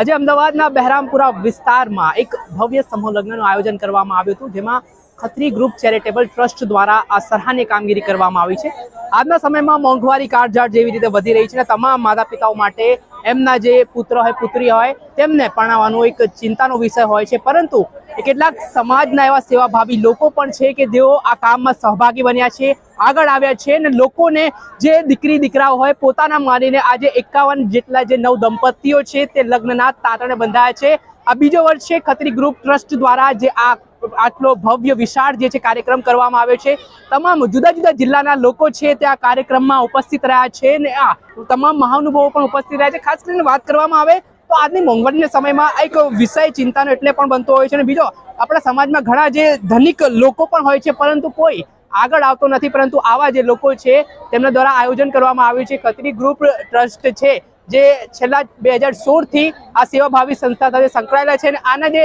આજે અમદાવાદના બહેરામપુરા વિસ્તારમાં એક ભવ્ય સમૂહ લગ્નનું આયોજન કરવામાં આવ્યું હતું, જેમાં ખત્રી ગ્રુપ ચેરિટેબલ ટ્રસ્ટ દ્વારા આ સરાહનીય કામગીરી કરવામાં આવી છે. આજના સમયમાં મોંઘવારી કાળઝાળ જેવી રીતે વધી રહી છે અને તમામ માતા પિતાઓ માટે એમના જે પુત્ર હોય, પુત્રી હોય, તેમને પરણાવવાનો એક ચિંતાનો વિષય હોય છે. પરંતુ કેટલાક સમાજના એવા સેવાભાવી લોકો પણ છે કે જેઓ આ કામમાં સહભાગી બન્યા છે, આગળ આવ્યા છે અને લોકોને જે દીકરી દીકરાઓ હોય પોતાના માનીને આજે એકાવન જેટલા જે નવ દંપતીઓ છે તે લગ્નના તાતણે બંધાયા છે. આ બીજો વર્ષ છે ખત્રી ગ્રુપ ટ્રસ્ટ દ્વારા જે આ આટલો ભવ્ય વિશાળ જે છે કાર્યક્રમ કરવામાં આવ્યો છે. તમામ જુદા જુદા જિલ્લાના લોકો છે તે આ કાર્યક્રમમાં ઉપસ્થિત રહ્યા છે ને આ તમામ મહાનુભાવો પણ ઉપસ્થિત રહ્યા છે. ખાસ કરીને વાત કરવામાં આવે તો આજની મોંઘવારીના સમયમાં એક વિષય ચિંતાનો એટલે પણ બનતો હોય છે અને બીજો, આપણા સમાજમાં ઘણા જે ધનિક લોકો પણ હોય છે, પરંતુ કોઈ આગળ આવતો નથી, પરંતુ આવા જે લોકો છે, તેમના દ્વારા આયોજન કરવામાં આવ્યું છે. ખત્રી ગ્રુપ ટ્રસ્ટ છે જે છેલ્લા બે હજાર સોળથી આ સેવાભાવી સંસ્થા સાથે સંકળાયેલા છે અને આના જે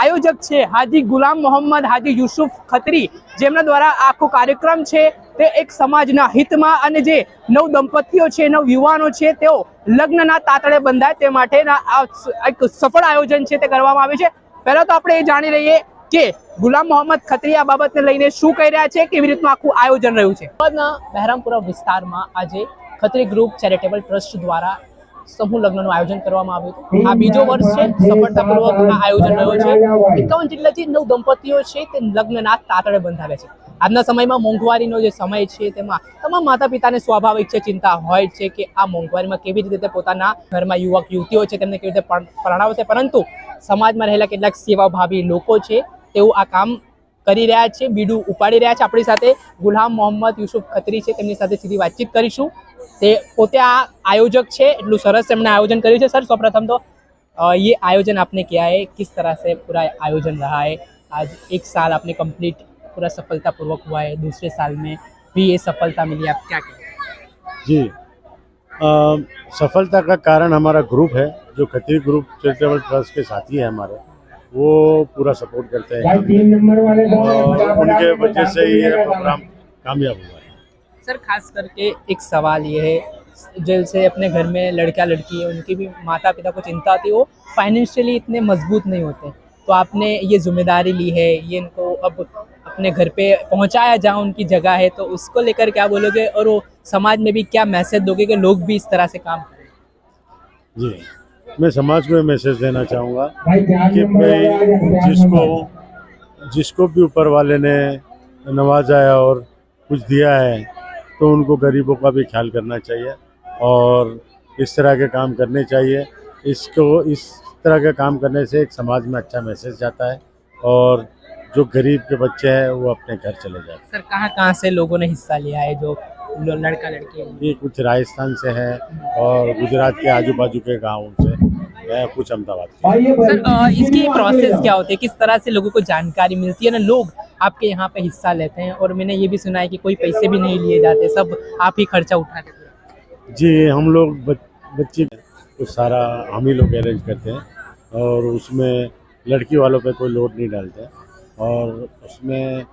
આયોજક છે હાજી ગુલામ મોહમ્મદ હાજી યુસુફ ખત્રી, જેમના દ્વારા આખો કાર્યક્રમ છે તે એક સમાજના હિતમાં અને જે નવ દંપતીઓ છે, નવ યુવાનો છે, તેઓ લગ્નના તાતડે બંધાય તે માટેના એક સફળ આયોજન છે તે કરવામાં આવ્યું છે. પહેલાં તો આપણે એ જાણી લઈએ કે ગુલામ મોહમ્મદ ખત્રી આ બાબતને લઈને શું કહી રહ્યા છે, કેવી રીતનું આખું આયોજન રહ્યું છે? બહેરામપુરા વિસ્તારમાં આજે ખત્રી ગ્રુપ ચેરિટેબલ ટ્રસ્ટ દ્વારા સમૂહ લગ્નનું આયોજન કરવામાં આવ્યું હતું. આ બીજો વર્ષ છે સફળતાપૂર્વક આ આયોજન રહ્યું છે. એકાવન જેટલા જે નવ દંપતીઓ છે તે લગ્નના તાતડે બંધાવે છે. આજના સમયમાં મોંઘવારીનો જે સમય છે તેમાં તમામ માતા પિતાને સ્વાભાવિક છે ચિંતા હોય છે કે આ મોંઘવારીમાં કેવી રીતે પોતાના ઘરમાં યુવક યુવતીઓ છે તેમને કેવી રીતે પરણાવશે પરંતુ સમાજમાં રહેલા કેટલાક સેવાભાવી લોકો છે તેઓ આ કામ કરી રહ્યા છે બીડું ઉપાડી રહ્યા છે. આપણી સાથે ગુલામ મોહમ્મદ યુસુફ ખત્રી છે. તેમની સાથે સીધી વાતચીત કરીશું. તે પોતે આ આયોજક છે એટલું સરસ એમણે આયોજન કર્યું છે સર સૌપ્રથમ તો अ, ये आयोजन आपने किया है किस तरह से पूरा आयोजन रहा है आज एक साल आपने कंप्लीट पूरा सफलतापूर्वक हुआ है दूसरे साल में भी ये सफलता मिली आप क्या कहें जी अ, सफलता का कारण हमारा ग्रुप है जो खत्री ग्रुप चैरिटेबल ट्रस्ट के साथी है हमारे वो पूरा सपोर्ट करते हैं भाई तीन नंबर वाले और उनके वजह से ही ये प्रोग्राम कामयाब हुआ है सर खास करके एक सवाल ये है जैसे अपने घर में लड़का लड़की है उनकी भी माता पिता को चिंता होती है वो फाइनेंशियली इतने मज़बूत नहीं होते। तो आपने ये ज़िम्मेदारी ली है ये इनको अब अपने घर पे पहुँचाया जहाँ उनकी जगह है तो उसको लेकर क्या बोलोगे और वो समाज में भी क्या मैसेज दोगे कि लोग भी इस तरह से काम करें? जी मैं समाज को ये मैसेज देना चाहूँगा कि भाई जिसको जिसको भी ऊपर वाले ने नवाजा है और कुछ दिया है तो उनको गरीबों का भी ख्याल करना चाहिए और इस तरह के काम करने चाहिए। इसको इस तरह के काम करने से एक समाज में अच्छा मैसेज जाता है और जो गरीब के बच्चे हैं वो अपने घर चले जाते सर कहाँ कहाँ से लोगों ने हिस्सा लिया है? जो लड़का लड़की ये कुछ राजस्थान से हैं और गुजरात के आजू बाजू के गाँव हैं कुछ अहमदाबाद सर इसकी प्रोसेस क्या होती है? किस तरह से लोगों को जानकारी मिलती है ना? लोग आपके यहाँ पे हिस्सा लेते हैं और मैंने ये भी सुना है कि कोई पैसे भी नहीं लिए जाते सब आप ही खर्चा उठा हैं। जी हम लोग बच, बच्चे को सारा हम ही लोग अरेंज करते हैं और उसमें लड़की वालों पे कोई लोड नहीं डालते और उसमें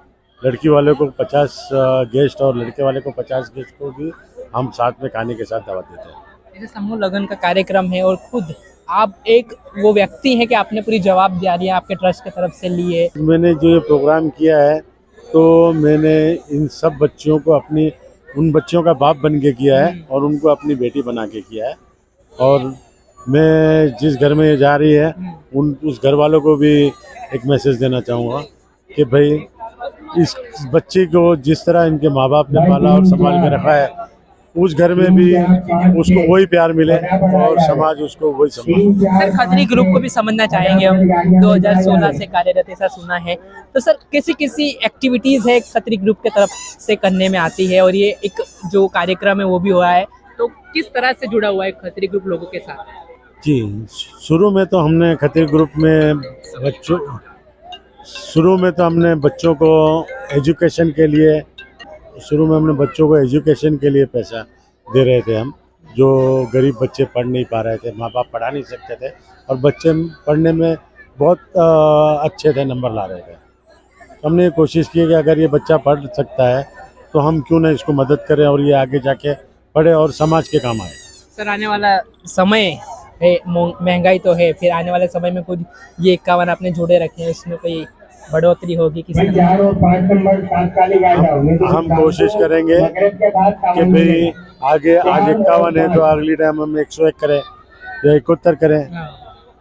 लड़की वाले को पचास गेस्ट और लड़के वाले को पचास गेस्ट को भी हम साथ में खाने के साथ दावत देते हैं। जैसे समूह लगन का कार्यक्रम है और खुद आप एक वो व्यक्ति हैं कि आपने पूरी जवाबदारी आपके ट्रस्ट की तरफ़ से ली है मैंने जो ये प्रोग्राम किया है तो मैंने इन सब बच्चियों को अपनी उन बच्चियों का बाप बन के किया है और उनको अपनी बेटी बना के किया है। और मैं जिस घर में ये जा रही है उन उस घर वालों को भी एक मैसेज देना चाहूँगा कि भाई इस बच्चे को जिस तरह इनके माँ बाप ने पाला और संभाल के रखा है उस घर में भी उसको वही प्यार मिले और समाज उसको वही चार सर खतरी ग्रुप को भी समझना चाहेंगे हम। 2016 से कार्यरत ऐसा सुना है। तो सर किसी किसी एक्टिविटीज़ है खतरी ग्रुप के तरफ़ से करने में आती है और ये एक जो कार्यक्रम है वो भी हुआ है। तो किस तरह से जुड़ा हुआ है खतरी ग्रुप लोगों के साथ? जी शुरू में तो हमने खतरी ग्रुप में बच्चों शुरू में तो हमने बच्चों को एजुकेशन के लिए शुरू में हमने बच्चों को एजुकेशन के लिए पैसा दे रहे थे हम जो गरीब बच्चे पढ़ नहीं पा रहे थे माँ बाप पढ़ा नहीं सकते थे और बच्चे पढ़ने में बहुत अ, अच्छे थे नंबर ला रहे थे। हमने कोशिश की कि अगर ये बच्चा पढ़ सकता है तो हम क्यों ना इसको मदद करें और ये आगे जाके पढ़े और समाज के काम आए। सर आने वाला समय है महँगाई तो है फिर आने वाले समय में कुछ ये इक्यावन आपने जोड़े रखे हैं इसमें कोई बढ़ोतरी होगी किस भाई तरह चार और पाँच नंबर तात्कालिक आ जाओ नहीं तो हम शाम कोशिश को करेंगे मगरिब के बाद कि सामान भाई मिलेगा। आगे आज इक्यावन है तो अगली टाइम हम एक सौ एक करें या इकहत्तर करें हाँ।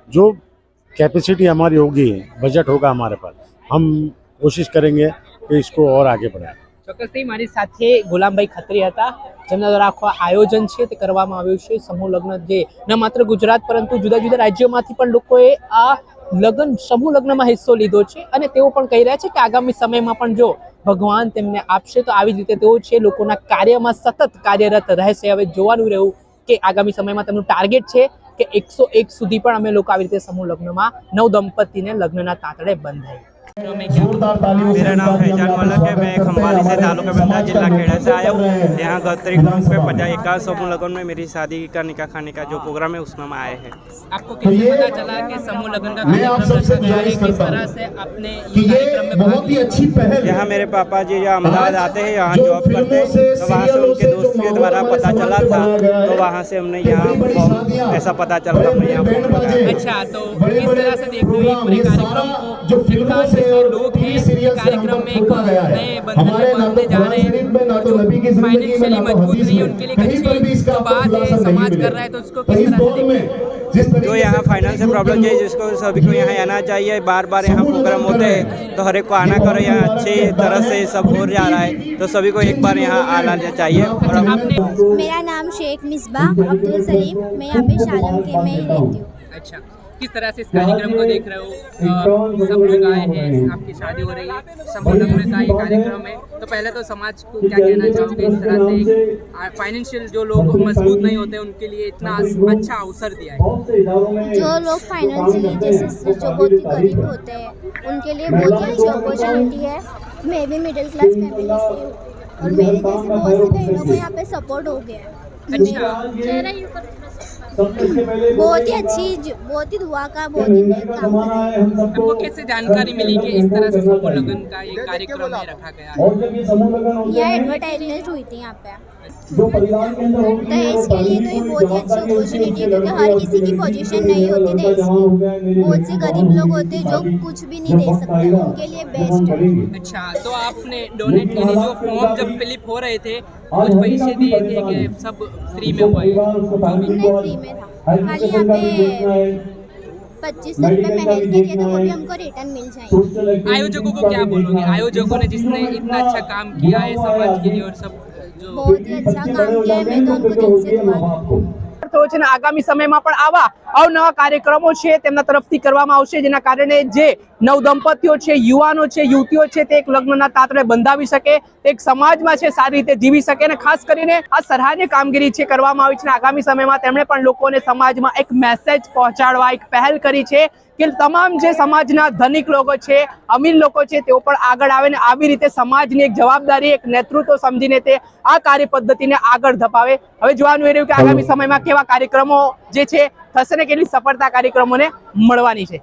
जो कैपेसिटी हमारी होगी बजट होगा हमारे पास हम कोशिश करेंगे कि इसको और आगे बढ़ाएं ચોક્કસથી મારી સાથે ગુલામભાઈ ખત્રી હતા જેમના દ્વારા આખું આ આયોજન છે તે કરવામાં આવ્યું છે સમૂહ લગ્ન જે ન માત્ર ગુજરાત પરંતુ જુદા જુદા રાજ્યોમાંથી પણ લોકોએ આ લગ્ન, સમૂહ લગ્નમાં હિસ્સો લીધો છે અને તેઓ પણ કહી રહ્યા છે કે આગામી સમયમાં પણ જો ભગવાન તેમને આપશે, તો આવી જ રીતે તેઓ છે લોકોના કાર્યમાં સતત કાર્યરત રહેશે. હવે જોવાનું રહ્યું કે આગામી સમયમાં તેમનું ટાર્ગેટ છે કે એકસો એક સુધી પણ અમે લોકો આવી રીતે સમૂહ લગ્નમાં નવ દંપતીને લગ્નના તાંતડે બંધાય मेरा नाम फैजान मलक है मैं खम्बाली से तालुका बंदा जिला खेड़ा से आया हूँ। यहाँ गौत्री ग्राउंड पे पचास इक्यावन समूह लगन में मेरी शादी का निकाह खाने का जो प्रोग्राम है उसमें हम आए हैं। आपको कैसे पता चला कि समूह लगन का रखा गया है किस तरह से आपने ये में भाग लिया? अच्छी पहल यहाँ मेरे पापा जी जो अहमदाबाद आते हैं यहाँ जॉब करते हैं तो वहाँ से उनके दोस्त के द्वारा पता चला था तो वहाँ से हमने यहाँ ऐसा पता चला हमने यहाँ अच्छा तो किस तरह से देख हो ये कार्यक्रम को? इक्यावन जैसे लोग हैं ये कार्यक्रम में एक नए बंधन में बांधने जा रहे हैं और जो फाइनेंशियली मज़बूत नहीं है उनके लिए एक अच्छी जो बात है समाज कर रहा है तो उसको किस तरह से देखते जो यहाँ फाइनेंशियल प्रॉब्लम है जिसको सभी को यहाँ आना चाहिए बार बार यहाँ प्रोग्राम होते हैं। तो हर एक को आना करो यहाँ अच्छी तरह से सब हो जा रहा है तो सभी को एक बार यहाँ आना चाहिए। और मेरा नाम शेख मिसबा अब्दुल सलीम मैं यहाँ पे शालम के में ही रहती हूँ। अच्छा। किस तरह से इस कार्यक्रम को देख रहे हो? सब लोग आए हैं आपकी शादी हो रही है समूह लग्न का ये कार्यक्रम है तो पहले तो समाज को क्या कहना चाहोगे इस तरह से? फाइनेंशियल जो लोग मज़बूत नहीं होते उनके लिए इतना अच्छा अवसर दिया है। जो लोग फाइनेंशियली जैसे जो बहुत ही गरीब होते हैं उनके लिए बहुत ही अच्छी अपॉर्चुनिटी है। मैं भी मिडिल क्लास फैमिली से हूँ और मेरे जैसे बहुत सी बहनों को यहाँ पे सपोर्ट हो गया है। अच्छा। बहुत ही अच्छी बहुत ही दुआ का बहुत ही काम है कैसे जानकारी मिली कि इस तरह से समूह लगन का ये कार्यक्रम रखा गया है? यह एडवर्टाइजमेंट हुई थी यहाँ पे। दहेज के लिए तो ये बहुत ही अच्छी अपॉर्चुनिटी है क्योंकि हर किसी की पोजीशन नहीं होती दहेज की। बहुत से गरीब लोग होते हैं जो कुछ भी नहीं दे सकते उनके लिए बेस्ट है। अच्छा तो आपने डोनेट के लिए जो फॉर्म जब फिलिप हो रहे थे कुछ पैसे दिए थे कि सब फ्री में हुआ है। फ्री में था। खाली यहाँ पच्चीस सौ रुपये महल के दिए थे वो भी हमको रिटर्न मिल जाएँगे। आयोजकों को क्या बोलोगे? आयोजकों ने जिसने इतना अच्छा काम किया है समाज के लिए और सब जो बहुत ही अच्छा काम किया है मैं तो उनको दिल से दुआ થયો છે અને આગામી સમયમાં પણ આવા અવનવા કાર્યક્રમો છે તેમના તરફથી કરવામાં આવશે, જેના કારણે જે નવ દંપતીઓ છે, યુવાનો છે, યુવતીઓ છે, તે એક લગ્નના તાતને બંધાવી શકે એક સમાજમાં છે, સારી રીતે જીવી શકે અને ખાસ કરીને આ સરાહનીય કામગીરી છે કરવામાં આવી છે આગામી સમયમાં તેમણે પણ લોકોને સમાજમાં એક મેસેજ પહોંચાડવા એક પહેલ કરી છે. કે તમામ જે સમાજના ધનિક લોકો છે અમીર લોકો છે તેઓ પણ આગળ આવે ને આવી રીતે સમાજની એક જવાબદારી એક નેતૃત્વ સમજીને તે આ કાર્ય પદ્ધતિને આગળ ધપાવે. હવે જોવાનું એ રહ્યું કે આગામી સમયમાં કેવા કાર્યક્રમો જે છે થશે ને કેટલી સફળતા કાર્યક્રમોને મળવાની છે.